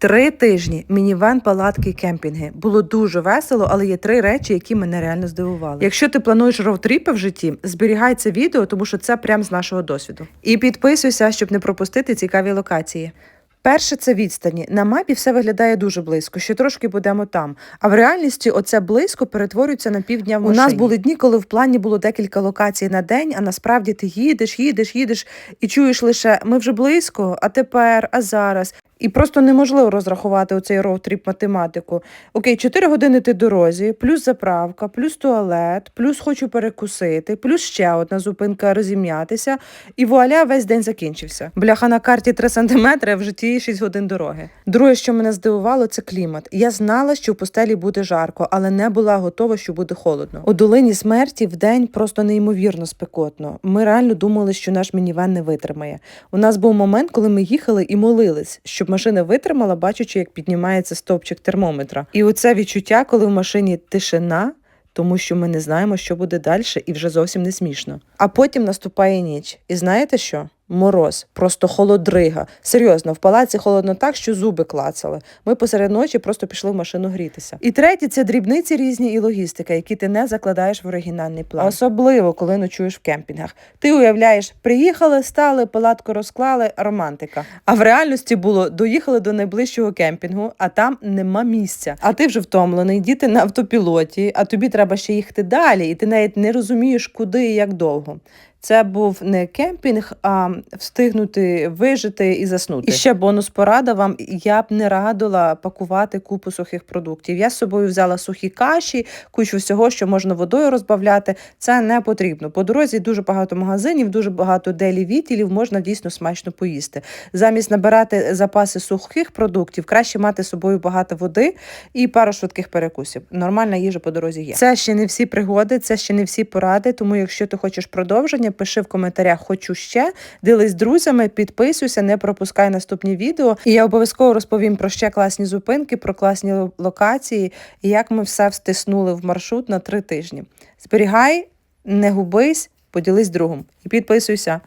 Три тижні мінівен, палатки, кемпінги. Було дуже весело, але є три речі, які мене реально здивували. Якщо ти плануєш роутріпи в житті, зберігай це відео, тому що це прям з нашого досвіду. І підписуйся, щоб не пропустити цікаві локації. Перше це відстані. На мапі все виглядає дуже близько, ще трошки будемо там. А в реальності оце близько перетворюється на півдня в У нас були дні, коли в плані було декілька локацій на день, а насправді ти їдеш, їдеш, їдеш і чуєш лише ми вже близько, а тепер, а зараз. І просто неможливо розрахувати оцей роутріп математику. Окей, 4 години ти дорозі, плюс заправка, плюс туалет, плюс хочу перекусити, плюс ще одна зупинка розім'ятися, і вуаля, весь день закінчився. Бляха на карті 3 сантиметри, а в житті 6 годин дороги. Друге, що мене здивувало, це клімат. Я знала, що в постелі буде жарко, але не була готова, що буде холодно. У долині смерті в день просто неймовірно спекотно. Ми реально думали, що наш мінівен не витримає. У нас був момент, коли ми їхали і молились, щоб машина витримала, бачачи, як піднімається стовпчик термометра. І оце відчуття, коли в машині тишина. Тому що ми не знаємо, що буде далі, і вже зовсім не смішно. А потім наступає ніч. І знаєте що? Мороз, просто холодрига. Серйозно, в палаці холодно так, що зуби клацали. Ми посеред ночі просто пішли в машину грітися. І третє це дрібниці різні і логістика, які ти не закладаєш в оригінальний план. Особливо, коли ночуєш в кемпінгах. Ти уявляєш, приїхали, стали, палатку розклали, романтика. А в реальності було доїхали до найближчого кемпінгу, а там нема місця. А ти вже втомлений, діти на автопілоті, а тобі треба ще їхати далі, і ти навіть не розумієш, куди і як довго. Це був не кемпінг, а встигнути вижити і заснути. І ще бонус порада вам. Я б не радила пакувати купу сухих продуктів. Я з собою взяла сухі каші, кучу всього, що можна водою розбавляти. Це не потрібно. По дорозі дуже багато магазинів, дуже багато делі відділів, можна дійсно смачно поїсти. Замість набирати запаси сухих продуктів, краще мати з собою багато води і пару швидких перекусів. Нормальна їжа по дорозі є. Це ще не всі пригоди, це ще не всі поради. Тому, якщо ти хочеш продовження, пиши в коментарях Хочу ще. Ділись з друзями, підписуйся, не пропускай наступні відео. І я обов'язково розповім про ще класні зупинки, про класні локації і як ми все встиснули в маршрут на три тижні. Зберігай, не губись, поділись другом і підписуйся.